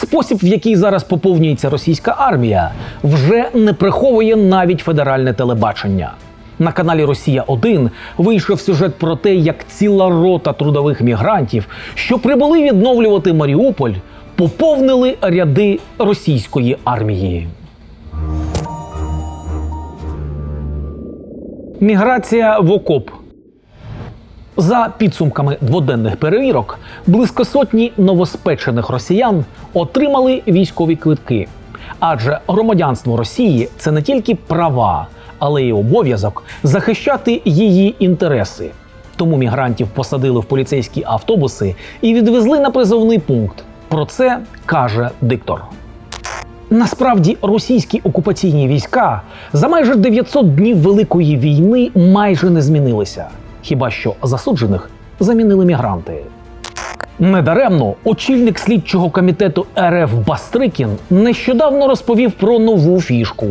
Спосіб, в який зараз поповнюється російська армія, вже не приховує навіть федеральне телебачення. На каналі Росія 1 вийшов сюжет про те, як ціла рота трудових мігрантів, що прибули відновлювати Маріуполь, поповнили ряди російської армії. Міграція в окоп. За підсумками дводенних перевірок, близько сотні новоспечених росіян отримали військові квитки. Адже громадянство Росії це не тільки права, але й обов'язок захищати її інтереси. Тому мігрантів посадили в поліцейські автобуси і відвезли на призовний пункт. Про це каже диктор. Насправді російські окупаційні війська за майже 900 днів Великої війни майже не змінилися. Хіба що засуджених замінили мігранти. Недаремно очільник слідчого комітету РФ Бастрикін нещодавно розповів про нову фішку.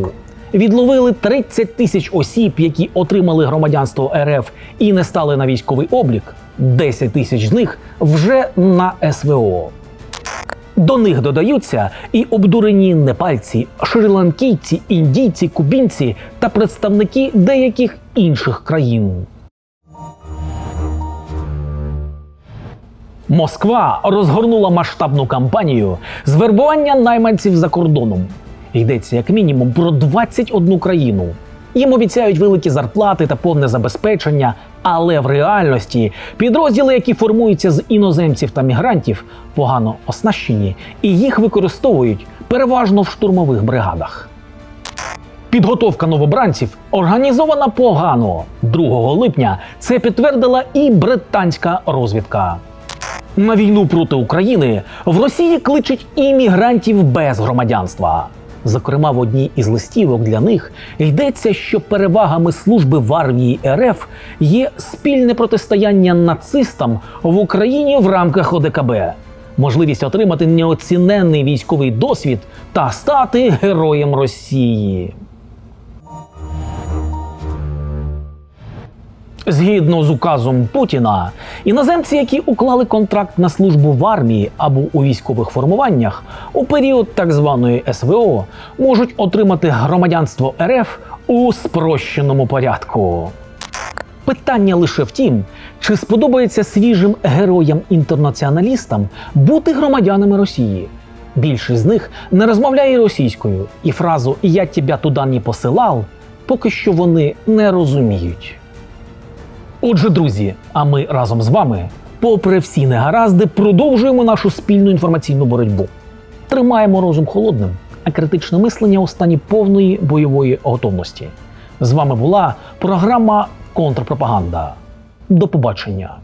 Відловили 30 тисяч осіб, які отримали громадянство РФ і не стали на військовий облік. 10 тисяч з них вже на СВО. До них додаються і обдурені непальці, шрі-ланкійці, індійці, кубінці та представники деяких інших країн. Москва розгорнула масштабну кампанію з вербування найманців за кордоном. Йдеться як мінімум про 21 країну. Їм обіцяють великі зарплати та повне забезпечення, але в реальності підрозділи, які формуються з іноземців та мігрантів, погано оснащені і їх використовують переважно в штурмових бригадах. Підготовка новобранців організована погано. 2 липня це підтвердила і британська розвідка. На війну проти України в Росії кличуть іммігрантів без громадянства. Зокрема, в одній із листівок для них йдеться, що перевагами служби в армії РФ є спільне протистояння нацистам в Україні в рамках ОДКБ, можливість отримати неоціненний військовий досвід та стати героєм Росії. Згідно з указом Путіна, іноземці, які уклали контракт на службу в армії або у військових формуваннях у період так званої СВО, можуть отримати громадянство РФ у спрощеному порядку. Питання лише в тім, чи сподобається свіжим героям-інтернаціоналістам бути громадянами Росії. Більшість з них не розмовляє російською, і фразу Я тебе туди не посилав поки що вони не розуміють. Отже, друзі, а ми разом з вами, попри всі негаразди, продовжуємо нашу спільну інформаційну боротьбу. Тримаємо розум холодним, а критичне мислення у стані повної бойової готовності. З вами була програма Контрпропаганда. До побачення.